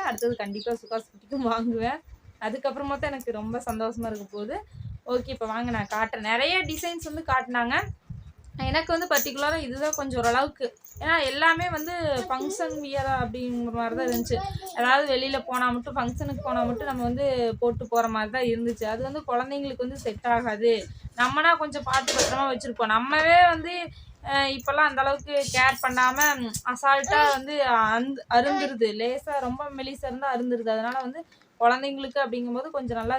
வாங்கியிருக்கேன் அடுத்தது கண்டிப்பாக சுகாஸ் குட்டிக்கும் வாங்குவேன். அதுக்கப்புறமா தான் எனக்கு ரொம்ப சந்தோஷமாக இருக்க போகுது. ஓகே இப்போ வாங்க நான் காட்டுறேன். நிறைய டிசைன்ஸ் வந்து காட்டினாங்க. எனக்கு வந்து பர்டிகுலராக இதுதான் கொஞ்சம் ஓரளவுக்கு. ஏன்னா எல்லாமே வந்து ஃபங்க்ஷன் வியரா அப்படிங்கிற மாதிரி தான் இருந்துச்சு. அதாவது வெளியில் போனால் மட்டும் ஃபங்க்ஷனுக்கு போனால் மட்டும் நம்ம வந்து போட்டு போகிற மாதிரி தான் இருந்துச்சு. அது வந்து குழந்தைங்களுக்கு வந்து செட் ஆகாது. நம்மனா கொஞ்சம் பார்த்து பத்திரமா வச்சுருப்போம். நம்மவே வந்து இப்போல்லாம் அந்த அளவுக்கு கேர் பண்ணாமல் அசால்ட்டாக வந்து அந்து அருந்துருது. லேசாக ரொம்ப மெலிசாக இருந்தால் அருந்துருது. அதனால வந்து குழந்தைங்களுக்கு அப்படிங்கும்போது கொஞ்சம் நல்லா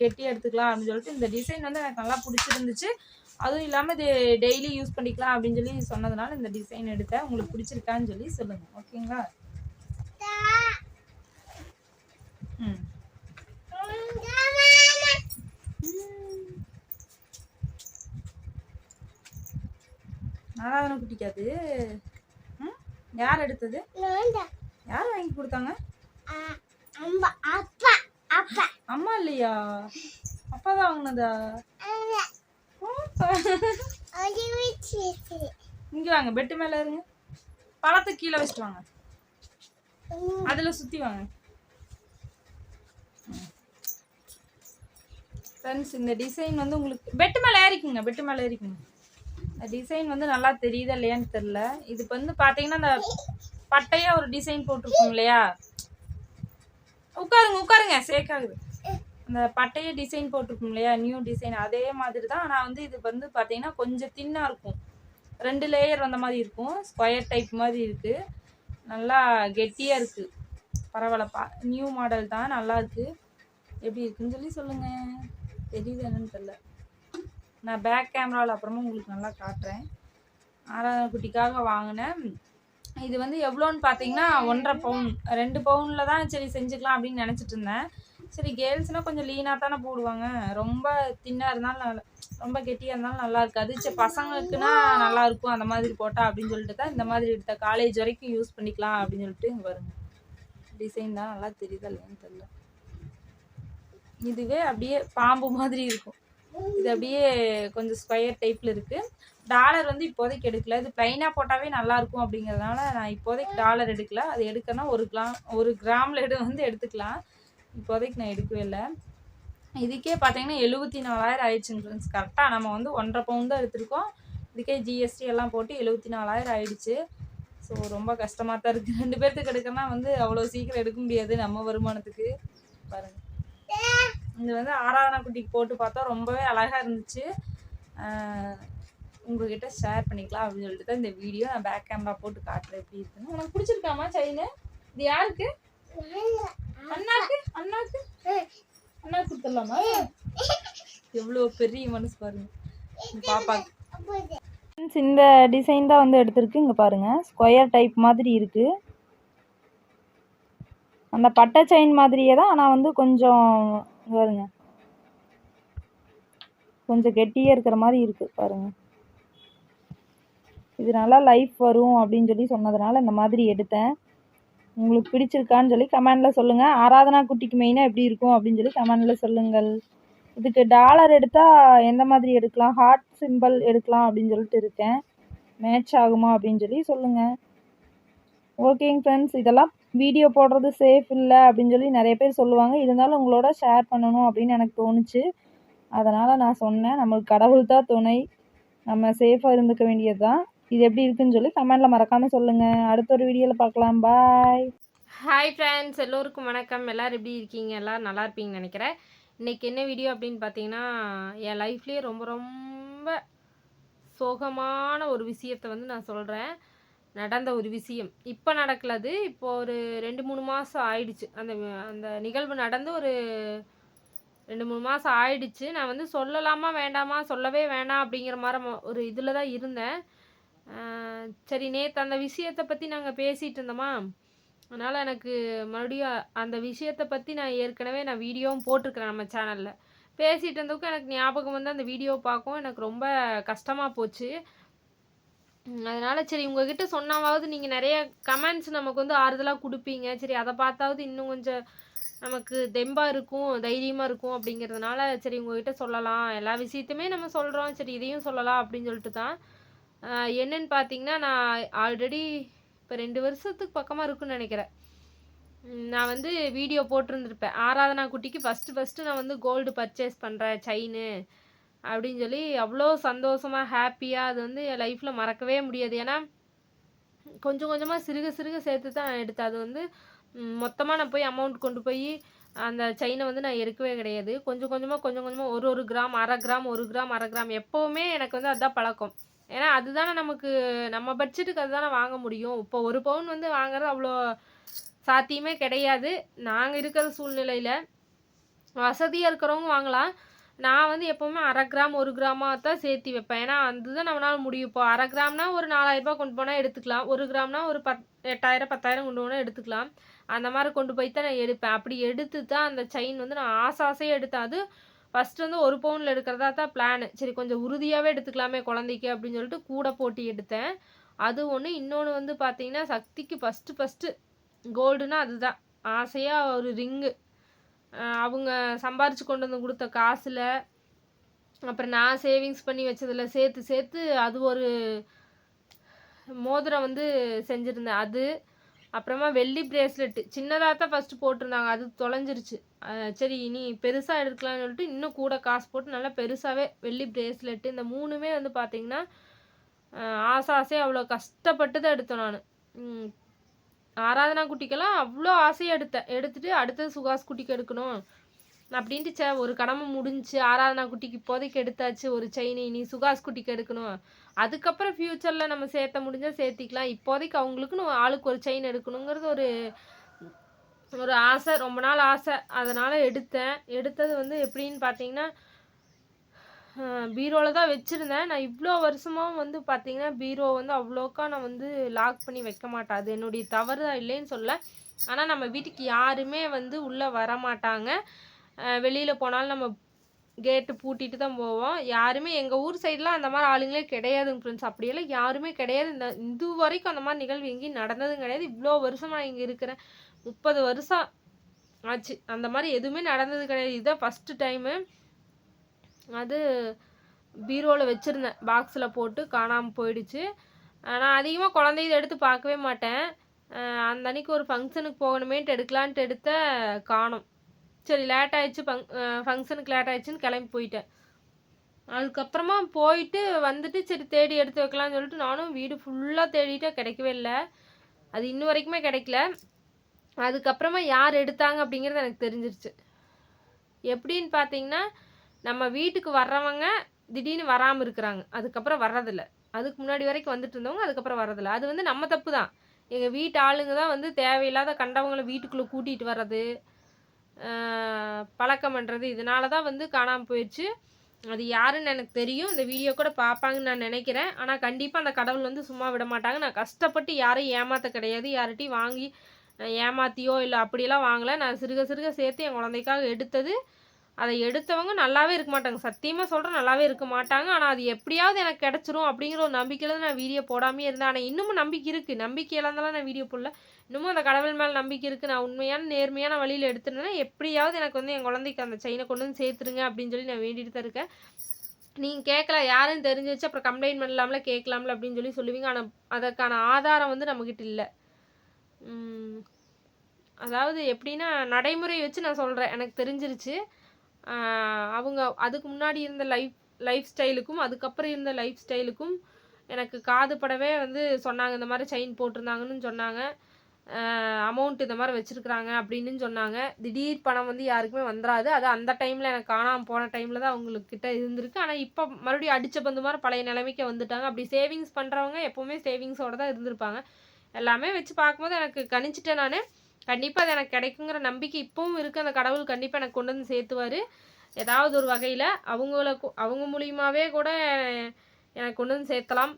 கெட்டியாக எடுத்துக்கலாம் அப்படின்னு சொல்லிட்டு இந்த டிசைன் வந்து எனக்கு நல்லா பிடிச்சிருந்துச்சு. அதுவும் இல்லாமல் இது டெய்லி யூஸ் பண்ணிக்கலாம் அப்படின்னு சொல்லி சொன்னதுனால இந்த டிசைன் எடுத்தேன். உங்களுக்கு பிடிச்சிருக்கான்னு சொல்லி சொல்லுங்கள் ஓகேங்களா? ம். நாராயண குட்டிக்காது. ம்? யார் எடுத்தது? யார் வாங்கி கொடுத்தாங்க? அம்மா இல்லையா? அப்பா தான் வாங்கினதா? இங்க வாங்க பெட்டு மேல இருங்க. பழத்தை கீழே வச்சுட்டு வாங்க. அதுல சுத்தி வாங்க. ஃப்ரெண்ட்ஸ் இந்த டிசைன் வந்து உங்களுக்கு பெட்டு மேலே ஏறிக்குங்க பெட்டு மேலே ஏறிக்குங்க. டிசைன் வந்து நல்லா தெரியுதா இல்லையான்னு தெரில இதுக்கு வந்து பார்த்தீங்கன்னா அந்த பட்டையா ஒரு டிசைன் போட்டிருக்கோம் இல்லையா? உட்காருங்க உட்காருங்க. சேக்காகுது அந்த பட்டைய டிசைன் போட்டிருக்கும் இல்லையா? நியூ டிசைன் அதே மாதிரி தான் ஆனால் வந்து இது வந்து பார்த்தீங்கன்னா கொஞ்சம் தின்னாக இருக்கும். ரெண்டு லேயர் வந்த மாதிரி இருக்கும். ஸ்கொயர் டைப் மாதிரி இருக்குது நல்லா கெட்டியாக இருக்குது பரவாயில்லப்பா நியூ மாடல் தான். நல்லா இருக்குது எப்படி இருக்குன்னு சொல்லி சொல்லுங்கள் தெரியுது என்னன்னு தெரில நான் பேக் கேமராவில் அப்புறமா உங்களுக்கு நல்லா காட்டுறேன். ஆறாவது குட்டிக்காக வாங்கினேன். இது வந்து எவ்வளோன்னு பார்த்தீங்கன்னா ஒன்றரை பவுன். ரெண்டு பவுனில் தான் சரி செஞ்சுக்கலாம் அப்படின்னு நினச்சிட்டு இருந்தேன். சரி கேர்ள்ஸ்னால் கொஞ்சம் லீனாக தானே போடுவாங்க. ரொம்ப தின்னாக இருந்தாலும் நல்லா ரொம்ப கெட்டியாக இருந்தாலும் நல்லா இருக்காது. சரி பசங்களுக்குன்னா நல்லா இருக்கும். அந்த மாதிரி போட்டா அப்படின்னு சொல்லிட்டு தான் இந்த மாதிரி எடுத்த காலேஜ் வரைக்கும் யூஸ் பண்ணிக்கலாம் அப்படின்னு சொல்லிட்டு இங்கே வருங்க டிசைன் தான் நல்லா தெரியுதா இல்லையான்னு தெரியல. இதுவே அப்படியே பாம்பு மாதிரி இருக்கும். இது அப்படியே கொஞ்சம் ஸ்கொயர் டைப்பில் இருக்குது டாலர் வந்து இப்போதைக்கு எடுக்கல. இது ப்ளைனாக போட்டாவே நல்லா இருக்கும் அப்படிங்கிறதுனால நான் இப்போதைக்கு டாலர் எடுக்கல. அது எடுக்கனா ஒரு கிராம் ஒரு கிராமில் எடு வந்து எடுத்துக்கலாம். இப்போதைக்கு நான் எடுக்கவே இல்லை. இதுக்கே பார்த்தீங்கன்னா எழுபத்தி நாலாயிரம் ஆயிடுச்சுங்க ஃப்ரெண்ட்ஸ் கரெக்டாக நம்ம வந்து ஒன்றரை பவுன் தான் எடுத்திருக்கோம். இதுக்கே ஜிஎஸ்டி எல்லாம் போட்டு எழுபத்தி நாலாயிரம் ஆயிடுச்சு. ஸோ ரொம்ப கஷ்டமாக தான் இருக்குது ரெண்டு பேர்த்துக்கு எடுக்கணும்னா வந்து அவ்வளோ சீக்கிரம் எடுக்க முடியாது நம்ம வருமானத்துக்கு. பாருங்கள் இது வந்து ஆராதனா குட்டிக்கு போட்டு பார்த்தா ரொம்பவே அழகாக இருந்துச்சு. உங்ககிட்ட ஷேர் பண்ணிக்கலாம் அப்படின்னு சொல்லிட்டு தான் இந்த வீடியோ நான் பேக் கேமரா போட்டு காட்டுறேன் எப்படி இருக்குன்னு. உனக்கு பிடிச்சிருக்காமா செயின் இது யாருக்கு? அண்ணாக்கு? அண்ணாக்கு? அண்ணா கொடுத்துடலாமா? எவ்வளோ பெரிய மனசு பாருங்க. பாப்பாக்கு. இந்த டிசைன் தான் வந்து எடுத்திருக்கு. இங்கே பாருங்கள் ஸ்கொயர் டைப் மாதிரி இருக்குது அந்த பட்டை செயின் மாதிரியே தான். ஆனால் வந்து கொஞ்சம் பாருங்க. கொஞ்சம் கெட்டியாக இருக்கிற மாதிரி இருக்கு பாருங்க. இது நல்லா லைஃப் வரும் அப்படின்னு சொல்லி சொன்னதுனால இந்த மாதிரி எடுத்தேன். உங்களுக்கு பிடிச்சிருக்கான்னு சொல்லி கமெண்டில் சொல்லுங்கள் ஆராதனா குட்டிக்கு மெயினாக எப்படி இருக்கும் அப்படின்னு சொல்லி கமெண்டில் சொல்லுங்கள். இதுக்கு டாலர் எடுத்தால் எந்த மாதிரி எடுக்கலாம்? ஹார்ட் சிம்பிள் எடுக்கலாம் அப்படின்னு சொல்லிட்டு இருக்கேன். மேட்ச் ஆகுமா அப்படின்னு சொல்லி சொல்லுங்கள் ஓகேங்க ஃப்ரெண்ட்ஸ் இதெல்லாம் வீடியோ போடுறது சேஃப் இல்லை அப்படின்னு சொல்லி நிறைய பேர் சொல்லுவாங்க. இருந்தாலும் உங்களோட ஷேர் பண்ணணும் அப்படின்னு எனக்கு தோணுச்சு. அதனால் நான் சொன்னேன். நம்மளுக்கு கடவுள் தான் துணை. நம்ம சேஃபாக இருந்துக்க வேண்டியது தான் இது எப்படி இருக்குன்னு சொல்லி கமெண்டில் மறக்காமல் சொல்லுங்கள் அடுத்த ஒரு வீடியோவில் பார்க்கலாம். பாய் ஹாய் ஃப்ரெண்ட்ஸ் எல்லோருக்கும் வணக்கம். எல்லோரும் எப்படி இருக்கீங்க? எல்லோரும் நல்லா இருப்பீங்கன்னு நினைக்கிறேன். இன்றைக்கி என்ன வீடியோ அப்படின்னு பார்த்தீங்கன்னா என் லைஃப்லேயே ரொம்ப ரொம்ப சோகமான ஒரு விஷயத்தை வந்து நான் சொல்கிறேன் நடந்த ஒரு விஷயம். இப்போ நடக்கல அது இப்போ ஒரு ரெண்டு மூணு மாதம் ஆயிடுச்சு. அந்த அந்த நிகழ்வு நடந்து ஒரு ரெண்டு மூணு மாதம் ஆயிடுச்சு. நான் வந்து சொல்லலாமா வேண்டாமா சொல்லவே வேண்டாம் அப்படிங்கிற மாதிரி ம- ஒரு இதில் தான் இருந்தேன். சரி நேற்று அந்த விஷயத்தை பற்றி நாங்கள் பேசிகிட்டு இருந்தோமா? அதனால் எனக்கு மறுபடியும் அந்த விஷயத்தை பற்றி நான் ஏற்கனவே நான் வீடியோவும் போட்டிருக்கிறேன் நம்ம சேனலில் பேசிகிட்டு இருந்ததுக்கும் எனக்கு ஞாபகம் வந்து அந்த வீடியோ பார்க்கவும் எனக்கு ரொம்ப கஷ்டமாக போச்சு. அதனால சரி உங்ககிட்ட சொன்னாவது நீங்கள் நிறைய கமெண்ட்ஸ் நமக்கு வந்து ஆறுதலாக கொடுப்பீங்க. சரி அதை பார்த்தாவது இன்னும் கொஞ்சம் நமக்கு தெம்பாக இருக்கும் தைரியமாக இருக்கும் அப்படிங்கிறதுனால சரி உங்ககிட்ட சொல்லலாம். எல்லா விஷயத்தையுமே நம்ம சொல்கிறோம் சரி இதையும் சொல்லலாம் அப்படின்னு சொல்லிட்டு தான். என்னன்னு பார்த்தீங்கன்னா நான் ஆல்ரெடி இப்போ ரெண்டு வருஷத்துக்கு பக்கமாக இருக்குன்னு நினைக்கிறேன். நான் வந்து வீடியோ போட்டிருந்துருப்பேன். ஆராதனா குட்டிக்கு ஃபஸ்ட்டு ஃபஸ்ட்டு நான் வந்து கோல்டு பர்ச்சேஸ் பண்ணுறேன் செயின்னு அப்படின்னு சொல்லி அவ்வளோ சந்தோஷமாக ஹாப்பியாக அது வந்து என் லைஃப்பில் மறக்கவே முடியாது. ஏன்னா கொஞ்சம் கொஞ்சமாக சிறுக சிறுக சேர்த்து தான் எடுத்தேன். அது வந்து மொத்தமாக நான் போய் அமௌண்ட் கொண்டு போய் அந்த செயினை வந்து நான் எடுக்கவே கிடையாது. கொஞ்சம் கொஞ்சமாக கொஞ்சம் கொஞ்சமாக ஒரு ஒரு கிராம் அரை கிராம் ஒரு கிராம் அரை கிராம் எப்போவுமே எனக்கு வந்து அதுதான் பழக்கம். ஏன்னா அதுதானே நமக்கு நம்ம பட்ஜெட்டுக்கு அதுதானே வாங்க முடியும். இப்போ ஒரு பவுன் வந்து வாங்குறது அவ்வளோ சாத்தியமே கிடையாது. நாங்கள் இருக்கிற சூழ்நிலையில் வசதியாக இருக்கிறவங்க வாங்கலாம். நான் வந்து எப்போவுமே அரை கிராம் ஒரு கிராமாக தான் சேர்த்தி வைப்பேன். ஏன்னா அதுதான் நம்மளால முடியும். இப்போ அரை கிராம்னா ஒரு நாலாயிரம் ரூபாய் கொண்டு போனால் எடுத்துக்கலாம். ஒரு கிராம்னா ஒரு பத் எட்டாயிரம் பத்தாயிரம் கொண்டு போனால் எடுத்துக்கலாம். அந்த மாதிரி கொண்டு போய் தான் நான் எடுப்பேன். அப்படி எடுத்து தான் அந்த செயின் வந்து நான் ஆசை ஆசையாக எடுத்தேன். அது ஃபஸ்ட்டு வந்து ஒரு பவுனில் எடுக்கிறதா தான் பிளானு சரி கொஞ்சம் உறுதியாகவே எடுத்துக்கலாமே குழந்தைக்கு அப்படின்னு சொல்லிட்டு கூட போட்டி எடுத்தேன். அது ஒன்று இன்னொன்று வந்து பார்த்தீங்கன்னா சக்திக்கு ஃபஸ்ட்டு ஃபஸ்ட்டு கோல்டுனா அதுதான். ஆசையாக ஒரு ரிங்கு அவங்க சம்பாரிச்சு கொண்டு வந்து கொடுத்த காசில் அப்புறம் நான் சேவிங்ஸ் பண்ணி வச்சதில் சேர்த்து சேர்த்து அது ஒரு மோதிரம் வந்து செஞ்சுருந்தேன். அது அப்புறமா வெள்ளி பிரேஸ்லெட்டு சின்னதாக தான் ஃபஸ்ட்டு போட்டிருந்தாங்க. அது தொலைஞ்சிருச்சு. சரி இனி பெருசாக எடுக்கலாம்னு சொல்லிட்டு இன்னும் கூட காசு போட்டு நல்லா பெருசாகவே வெள்ளி பிரேஸ்லெட்டு இந்த மூணுமே வந்து பார்த்திங்கன்னா ஆசை ஆசையாக அவ்வளோ கஷ்டப்பட்டு தான் எடுத்தேன் நான். ஆராதனா குட்டிக்கெல்லாம் அவ்வளோ ஆசையாக எடுத்தேன் எடுத்துட்டு அடுத்தது சுகாஸ் குட்டிக்கு எடுக்கணும். அப்படின்ட்டு சே ஒரு கடமை முடிஞ்சு ஆராதனா குட்டிக்கு இப்போதைக்கு எடுத்தாச்சு ஒரு செயின் இனி சுகாஸ் குட்டிக்கு எடுக்கணும். அதுக்கப்புறம் ஃப்யூச்சரில் நம்ம சேர்த்த முடிஞ்சால் சேர்த்திக்கலாம். இப்போதைக்கு அவங்களுக்குன்னு ஆளுக்கு ஒரு செயின் எடுக்கணுங்கிறது ஒரு ஒரு ஆசை ரொம்ப நாள் ஆசை. அதனால் எடுத்தேன். எடுத்தது வந்து எப்படின்னு பார்த்தீங்கன்னா பீரோவில் தான் வச்சுருந்தேன். நான் இவ்வளோ வருஷமாக வந்து பார்த்தீங்கன்னா பீரோ வந்து அவ்வளோக்கா நான் வந்து லாக் பண்ணி வைக்க மாட்டேன். அது என்னுடைய தவறு தான் இல்லைன்னு சொல்ல. ஆனால் நம்ம வீட்டுக்கு யாருமே வந்து உள்ளே வர மாட்டாங்க வெளியில் போனாலும் நம்ம கேட்டு பூட்டிட்டு தான் போவோம். யாருமே எங்கள் ஊர் சைட்லாம் அந்த மாதிரி ஆளுங்களே கிடையாதுங்க ஃப்ரெண்ட்ஸ் அப்படியெல்லாம் யாருமே கிடையாது. இந்த இது வரைக்கும் அந்த மாதிரி நிகழ்வு எங்கேயும் நடந்ததும் கிடையாது. இவ்வளோ வருஷம் நான் இங்கே இருக்கிறேன். முப்பது வருஷம் ஆச்சு. அந்த மாதிரி எதுவுமே நடந்தது கிடையாது. இதுதான் ஃபஸ்ட்டு டைமு அது பீரோவில் வச்சுருந்தேன். பாக்ஸில் போட்டு காணாமல் போயிடுச்சு. நான் அதிகமாக குழந்தைய எடுத்து பார்க்கவே மாட்டேன். அந்த அன்னைக்கு ஒரு ஃபங்க்ஷனுக்கு போகணுமேன்ட்டு எடுக்கலான்ட்டு எடுத்த காணோம். சரி லேட் ஆயிடுச்சு. ஃபங் ஃபங்க்ஷனுக்கு லேட் ஆயிடுச்சுன்னு கிளம்பி போயிட்டேன். அதுக்கப்புறமா போயிட்டு வந்துட்டு சரி தேடி எடுத்து வைக்கலாம்னு சொல்லிட்டு நானும் வீடு ஃபுல்லாக தேடிட்டேன் கிடைக்கவே இல்லை. அது இன்ன வரைக்குமே கிடைக்கல. அதுக்கப்புறமா யார் எடுத்தாங்க அப்படிங்கிறது எனக்கு தெரிஞ்சிருச்சு. எப்படின்னு பார்த்தீங்கன்னா நம்ம வீட்டுக்கு வர்றவங்க திடீர்னு வராமல் இருக்கிறாங்க. அதுக்கப்புறம் வர்றதில்ல. அதுக்கு முன்னாடி வரைக்கும் வந்துட்டு இருந்தவங்க அதுக்கப்புறம் வர்றதில்ல. அது வந்து நம்ம தப்பு தான். எங்கள் வீட்டு ஆளுங்க தான் வந்து தேவையில்லாத கண்டவங்களை வீட்டுக்குள்ளே கூட்டிகிட்டு வர்றது பழக்கம் பண்ணுறது இதனால தான் வந்து காணாமல் போயிடுச்சு அது யாருன்னு எனக்கு தெரியும். இந்த வீடியோ கூட பார்ப்பாங்கன்னு நான் நினைக்கிறேன். ஆனால் கண்டிப்பாக அந்த கடவுள் வந்து சும்மா விட மாட்டாங்க. நான் கஷ்டப்பட்டு யாரையும் ஏமாற்ற கிடையாது. யார்கிட்டையும் வாங்கி ஏமாத்தியோ இல்லை அப்படியெல்லாம் வாங்கலை. நான் சிறுக சிறுக சேர்த்து என் குழந்தைக்காக எடுத்தது. அதை எடுத்தவங்க நல்லாவே இருக்க மாட்டாங்க. சத்தியமாக சொல்கிறேன் நல்லாவே இருக்க மாட்டாங்க. ஆனால் அது எப்படியாவது எனக்கு கிடச்சிரும் அப்படிங்கிற ஒரு நம்பிக்கையில் தான் நான் வீடியோ போடாமே இருந்தேன். ஆனால் இன்னமும் நம்பிக்கை இருக்குது நம்பிக்கை இழந்தாலும் நான் வீடியோ போடல. இன்னமும் அந்த கடவுள் மேலே நம்பிக்கை இருக்குது நான் உண்மையான நேர்மையான வழியில் எடுத்துருந்தேன்னா எப்படியாவது எனக்கு வந்து என் குழந்தைக்கு அந்த செயினை கொண்டு வந்து சேர்த்துருங்க அப்படின்னு சொல்லி நான் வேண்டிட்டு தான் இருக்கேன். நீங்கள் கேட்கல யாருன்னு தெரிஞ்சு வச்சு அப்புறம் கம்ப்ளைண்ட் பண்ணலாம்ல கேட்கலாம்ல அப்படின்னு சொல்லி சொல்லுவீங்க. ஆனால் அதற்கான ஆதாரம் வந்து நம்மக்கிட்ட இல்லை. அதாவது எப்படின்னா நடைமுறை வச்சு நான் சொல்கிறேன் எனக்கு தெரிஞ்சிருச்சு. அவங்க அதுக்கு முன்னாடி இருந்த லைஃப் லைஃப் ஸ்டைலுக்கும் அதுக்கப்புறம் இருந்த லைஃப் ஸ்டைலுக்கும் எனக்கு காது படவே வந்து சொன்னாங்க இந்த மாதிரி செயின் போட்டிருந்தாங்கன்னு சொன்னாங்க. அமௌண்ட் இந்த மாதிரி வச்சுருக்குறாங்க அப்படின்னு சொன்னாங்க. திடீர் பணம் வந்து யாருக்குமே வந்துடாது அது அந்த டைமில் எனக்கு காணாமல் போன டைமில் தான் அவங்களுக்கு கிட்ட இருந்திருக்கு. ஆனால் இப்போ மறுபடியும் அடித்த பந்து மாதிரி பழைய நிலைமைக்கு வந்துட்டாங்க. அப்படி சேவிங்ஸ் பண்ணுறவங்க எப்போவுமே சேவிங்ஸோட தான் இருந்திருப்பாங்க. எல்லாமே வச்சு பார்க்கும்போது எனக்கு கணிச்சிட்டேன் நான். கண்டிப்பாக அது எனக்கு கிடைக்குங்கிற நம்பிக்கை இப்பவும் இருக்குது அந்த கடவுள் கண்டிப்பாக எனக்கு கொண்டு வந்து சேர்த்துவார். ஏதாவது ஒரு வகையில் அவங்கள அவங்க மூலியமாகவே கூட எனக்கு கொண்டு வந்து சேர்த்தலாம்.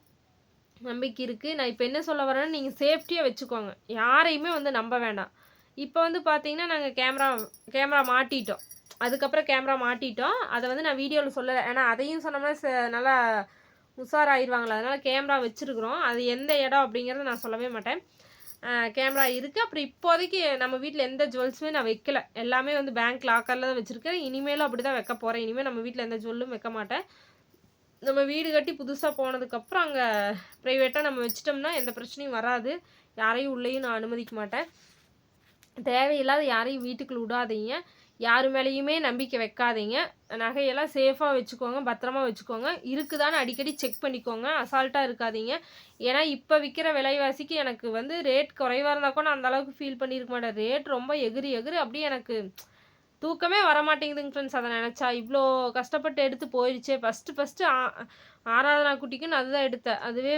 நம்பிக்கை இருக்குது நான் இப்போ என்ன சொல்ல வரேன்னா நீங்கள் சேஃப்டியாக வச்சுக்கோங்க. யாரையுமே வந்து நம்ப வேண்டாம். இப்போ வந்து பார்த்தீங்கன்னா நாங்கள் கேமரா கேமரா மாட்டிட்டோம். அதுக்கப்புறம் கேமரா மாட்டிட்டோம். அதை வந்து நான் வீடியோவில் சொல்லலை. ஏன்னா அதையும் சொன்னோம்னா ச- நல்லா உஷாராயிருவாங்களா. அதனால் கேமரா வச்சுருக்குறோம். அது எந்த இடம் அப்படிங்கிறத நான் சொல்லவே மாட்டேன். கேமரா இருக்குது அப்புறம் இப்போதைக்கு நம்ம வீட்டில் எந்த ஜுவல்ஸுமே நான் வைக்கல. எல்லாமே வந்து பேங்க் லாக்கரில் தான் வச்சுருக்கேன். இனிமேலும் அப்படி தான் வைக்க போகிறேன் இனிமேல் நம்ம வீட்டில் எந்த ஜுவல்லும் வைக்க மாட்டேன். நம்ம வீடு கட்டி புதுசாக போனதுக்கப்புறம் அங்கே ப்ரைவேட்டாக நம்ம வச்சிட்டோம்னா எந்த பிரச்சனையும் வராது. யாரையும் உள்ளேயும் நான் அனுமதிக்க மாட்டேன். தேவையில்லாத யாரையும் வீட்டுக்குள்ள விடாதீங்க. யார் மேலேயுமே நம்பிக்கை வைக்காதீங்க. நகையெல்லாம் சேஃபாக வச்சுக்கோங்க பத்திரமா வச்சுக்கோங்க. இருக்குதான்னு அடிக்கடி செக் பண்ணிக்கோங்க. அசால்ட்டாக இருக்காதீங்க. ஏன்னா இப்போ விற்கிற விலைவாசிக்கு எனக்கு வந்து ரேட் குறைவாக இருந்தால் கூட நான் அந்தளவுக்கு ஃபீல் பண்ணியிருக்க மாட்டேன். ரேட் ரொம்ப எகிரி எகிரி அப்படியே எனக்கு தூக்கமே வரமாட்டேங்குதுங்க ஃப்ரெண்ட்ஸ் அதை நினச்சா இவ்வளோ கஷ்டப்பட்டு எடுத்து போயிடுச்சே. ஃபஸ்ட்டு ஃபஸ்ட்டு ஆராதனா குட்டிக்குன்னு அதுதான் எடுத்தேன். அதுவே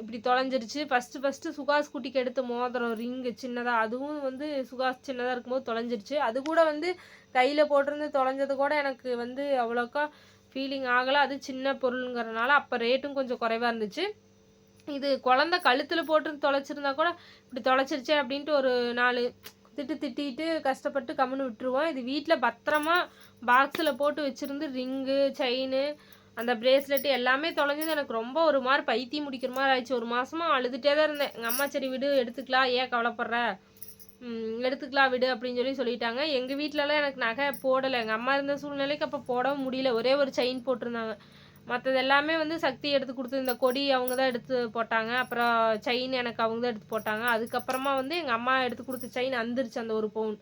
இப்படி தொலைஞ்சிருச்சு. ஃபஸ்ட்டு ஃபஸ்ட்டு சுகாஸ் குட்டிக்கு எடுத்த மோதிரம் ரிங்கு சின்னதாக அதுவும் வந்து சுகாஸ் சின்னதாக இருக்கும்போது தொலைஞ்சிருச்சு. அது கூட வந்து கையில் போட்டிருந்து தொலைஞ்சது கூட எனக்கு வந்து அவ்வளோக்கா ஃபீலிங் ஆகலை. அது சின்ன பொருளுங்கிறனால அப்போ ரேட்டும் கொஞ்சம் குறைவாக இருந்துச்சு. இது குழந்த கழுத்தில் போட்டு தொலைச்சிருந்தா கூட இப்படி தொலைச்சிருச்சே அப்படின்ட்டு ஒரு நாலு திட்டு திட்டிட்டு கஷ்டப்பட்டு கம்முன்னு விட்டுருவோம். இது வீட்டில் பத்திரமா பாக்ஸில் போட்டு வச்சுருந்து ரிங்கு செயின் அந்த பிரேஸ்லெட் எல்லாமே தொலைஞ்சது. எனக்கு ரொம்ப ஒரு மாதிரி பைத்தியம் முடிக்கிற மாதிரி ஆயிடுச்சு. ஒரு மாதமாக அழுதுகிட்டே தான் இருந்தேன். எங்கள் அம்மா சரி விடு எடுத்துக்கலாம் ஏன் கவலைப்படுற? எடுத்துக்கலாம் விடு அப்படின்னு சொல்லி சொல்லிட்டாங்க. எங்கள் வீட்டிலலாம் எனக்கு நகை போடலை. எங்கள் அம்மா இருந்த சூழ்நிலைக்கு அப்போ போடவும் முடியல. ஒரே ஒரு செயின் போட்டிருந்தாங்க. மற்றது எல்லாமே வந்து சக்தி எடுத்து கொடுத்து இந்த கொடி அவங்க தான் எடுத்து போட்டாங்க. அப்புறம் செயின் எனக்கு அவங்க தான் எடுத்து போட்டாங்க. அதுக்கப்புறமா வந்து எங்கள் அம்மா எடுத்து கொடுத்த செயின் அந்துருச்சு அந்த ஒரு பவுன்.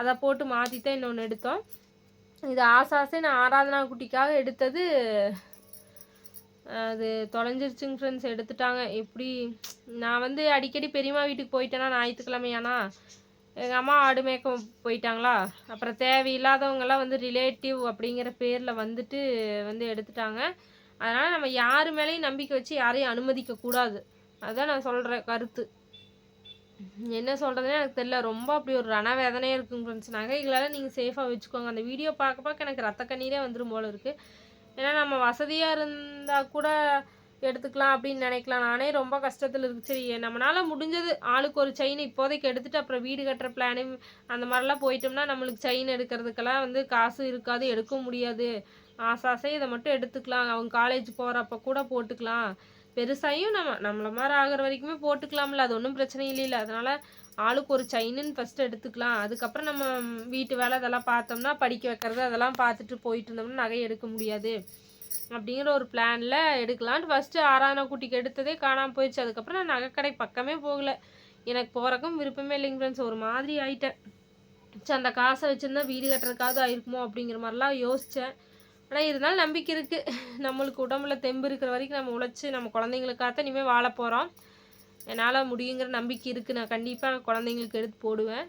அதை போட்டு மாற்றி தான் இன்னொன்று எடுத்தோம். இது ஆசை ஆசை நான் ஆராதனா குட்டிக்காக எடுத்தது அது தொலைஞ்சிருச்சுங்க ஃப்ரெண்ட்ஸ் எடுத்துட்டாங்க. எப்படி நான் வந்து அடிக்கடி பெரியம்மா வீட்டுக்கு போயிட்டேன்னா ஞாயிற்றுக்கிழமையானா எங்கள் அம்மா ஆடு மேய்க்க போயிட்டாங்களா? அப்புறம் தேவையில்லாதவங்கெல்லாம் வந்து ரிலேட்டிவ் அப்படிங்கிற பேரில் வந்துட்டு வந்து எடுத்துட்டாங்க. அதனால் நம்ம யார் மேலேயும் நம்பிக்கை வச்சு யாரையும் அனுமதிக்கக்கூடாது அதுதான் நான் சொல்கிற கருத்து. என்ன சொல்கிறதுனே எனக்கு தெரியல. ரொம்ப அப்படி ஒரு ரணவேதனையாக இருக்குங்க ஃப்ரெண்ட்ஸ் நகைகளால் நீங்கள் சேஃபாக வச்சுக்கோங்க. அந்த வீடியோ பார்க்க பார்க்க எனக்கு ரத்த கண்ணீரே வந்துடும் போல இருக்குது ஏன்னா நம்ம வசதியாக இருந்தால் கூட எடுத்துக்கலாம் அப்படின்னு நினைக்கலாம். நானே ரொம்ப கஷ்டத்தில் இருக்கு சரி நம்மளால் முடிஞ்சது ஆளுக்கு ஒரு செயின் இப்போதைக்கு எடுத்துட்டு அப்புறம் வீடு கட்டுற பிளானு அந்த மாதிரிலாம் போயிட்டோம்னா நம்மளுக்கு செயின் எடுக்கிறதுக்கெல்லாம் வந்து காசு இருக்காது எடுக்க முடியாது. ஆசாசை இதை மட்டும் எடுத்துக்கலாம். அவங்க காலேஜ் போகிறப்ப கூட போட்டுக்கலாம். பெருசாயும் நம்ம நம்மள மாதிரி ஆகிற வரைக்குமே போட்டுக்கலாம்ல. அது ஒன்றும் பிரச்சனை இல்லைல்ல அதனால் ஆளுக்கு ஒரு செயின்னு ஃபஸ்ட்டு எடுத்துக்கலாம். அதுக்கப்புறம் நம்ம வீட்டு வேலை அதெல்லாம் பார்த்தோம்னா படிக்க வைக்கிறது அதெல்லாம் பார்த்துட்டு போயிட்டு இருந்தோம்னா நகை எடுக்க முடியாது. அப்படிங்கிற ஒரு பிளானில் எடுக்கலான்ட்டு ஃபஸ்ட்டு ஆறான குட்டிக்கு எடுத்ததே காணாமல் போயிடுச்சு. அதுக்கப்புறம் நான் நகைக்கடை பக்கமே போகலை. எனக்கு போகிறக்கும் விருப்பமே இல்லைங்க ஃப்ரெண்ட்ஸ் ஒரு மாதிரி ஆயிட்டேன். சரி அந்த காசை வச்சுருந்தா வீடு கட்டுறதுக்காவது ஆயிருக்குமோ அப்படிங்கிற மாதிரிலாம் யோசித்தேன் ஆனால் இருந்தாலும் நம்பிக்கை இருக்குது நம்மளுக்கு உடம்புல தெம்பு இருக்கிற வரைக்கும் நம்ம உழைச்சி நம்ம குழந்தைங்களுக்காக இனிமேல் வாழ போகிறோம் என்னால் முடியுங்கிற நம்பிக்கை இருக்குது நான் கண்டிப்பாக குழந்தைங்களுக்கு எடுத்து போடுவேன்.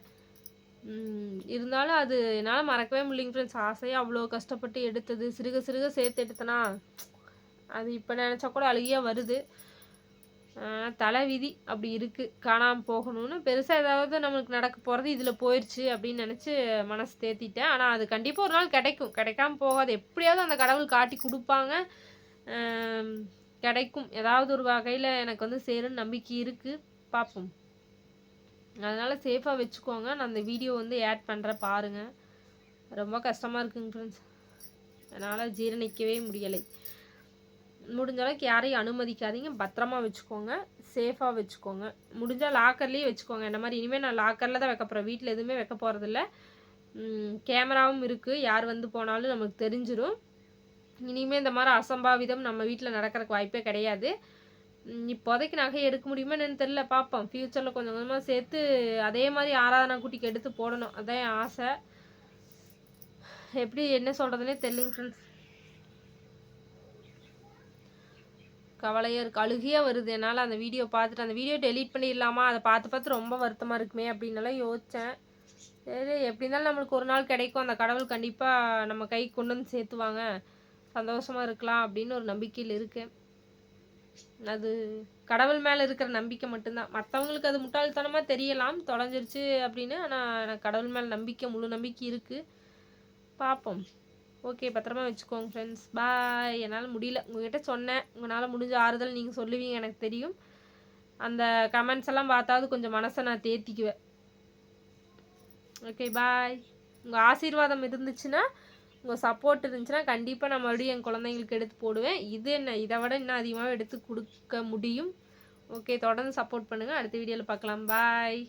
இருந்தாலும் அது என்னால் மறக்கவே முடியலைங்க ஃப்ரெண்ட்ஸ் ஆசையாக அவ்வளோ கஷ்டப்பட்டு எடுத்தது. சிறுக சிறுக சேர்த்து எடுத்தனா அது இப்போ நினச்சா கூட அழுகியாக வருது. தலைவிதி அப்படி இருக்குது காணாமல் போகணும்னு பெருசாக ஏதாவது நம்மளுக்கு நடக்க போகிறது இதில் போயிடுச்சு அப்படின்னு நினச்சி மனசு தேத்திட்டேன். ஆனால் அது கண்டிப்பாக ஒரு நாள் கிடைக்கும். கிடைக்காம போகாது. எப்படியாவது அந்த கடவுள் காட்டி கொடுப்பாங்க. கிடைக்கும். ஏதாவது ஒரு வகையில் எனக்கு வந்து சேரும்னு நம்பிக்கை இருக்குது பார்ப்போம். அதனால் சேஃபாக வச்சுக்கோங்க. நான் அந்த வீடியோ வந்து ஆட் பண்ணுறேன் பாருங்கள் ரொம்ப கஷ்டமாக இருக்குங்க ஃப்ரெண்ட்ஸ் அதனால் ஜீரணிக்கவே முடியலை. முடிஞ்ச அளவுக்கு யாரையும் அனுமதிக்காதீங்க. பத்திரமா வச்சுக்கோங்க. சேஃபாக வச்சுக்கோங்க. முடிஞ்சால் லாக்கர்லேயே வச்சுக்கோங்க. இந்த மாதிரி இனிமேல் நான் லாக்கரில் தான் வைக்க போகிறேன் வீட்டில் எதுவுமே வைக்க போகிறதில்ல கேமராவும் இருக்குது யார் வந்து போனாலும் நமக்கு தெரிஞ்சிடும் இனிமேல் இந்த மாதிரி அசம்பாவிதம் நம்ம வீட்டில் நடக்கிறதுக்கு வாய்ப்பே கிடையாது. இப்போதைக்கு நகை எடுக்க முடியுமா என்னன்னு தெரில பார்ப்போம். ஃப்யூச்சரில் கொஞ்சம் கொஞ்சமாக சேர்த்து அதே மாதிரி ஆராதனா குட்டிக்கு எடுத்து போடணும். அதான் என் ஆசை. எப்படி என்ன சொல்கிறதுனே தெரியலைங்க ஃப்ரெண்ட்ஸ் கவலையாக இருக்குது அழுகையாக வருது. என்னால் அந்த வீடியோ பார்த்துட்டு அந்த வீடியோ டெலீட் பண்ணிடலாமா? அதை பார்த்து பார்த்து ரொம்ப வருத்தமாக இருக்குமே அப்படின்னலாம் யோசித்தேன் சரி எப்படி இருந்தாலும் நம்மளுக்கு ஒரு நாள் கிடைக்கும். அந்த கடவுள் கண்டிப்பாக நம்ம கை கொண்டு வந்து சேர்த்துவாங்க. சந்தோஷமாக இருக்கலாம் அப்படின்னு ஒரு நம்பிக்கையில் இருக்கேன். அது கடவுள் மேலே இருக்கிற நம்பிக்கை மட்டும்தான். மற்றவங்களுக்கு அது முட்டாள்தனமாக தெரியலாம் தொலைஞ்சிருச்சு அப்படின்னு ஆனால் எனக்கு கடவுள் மேலே நம்பிக்கை முழு நம்பிக்கை இருக்குது பார்ப்போம் ஓகே பத்திரமா வச்சுக்கோங்க ஃப்ரெண்ட்ஸ் பாய் என்னால் முடியல. உங்ககிட்ட சொன்னேன். உங்களால் முடிஞ்ச ஆறுதல் நீங்கள் சொல்லுவீங்க எனக்கு தெரியும். அந்த கமெண்ட்ஸ் எல்லாம் பார்த்தாவது கொஞ்சம் மனசை நான் தேத்திக்குவேன். ஓகே பாய் உங்கள் ஆசீர்வாதம் இருந்துச்சுன்னா உங்கள் சப்போர்ட் இருந்துச்சுன்னா கண்டிப்பாக நான் மறுபடியும் என் குழந்தைங்களுக்கு எடுத்து போடுவேன். இது என்ன? இதை விட இன்னும் அதிகமாக எடுத்து கொடுக்க முடியும். ஓகே தொடர்ந்து சப்போர்ட் பண்ணுங்கள் அடுத்த வீடியோவில் பார்க்கலாம். பாய்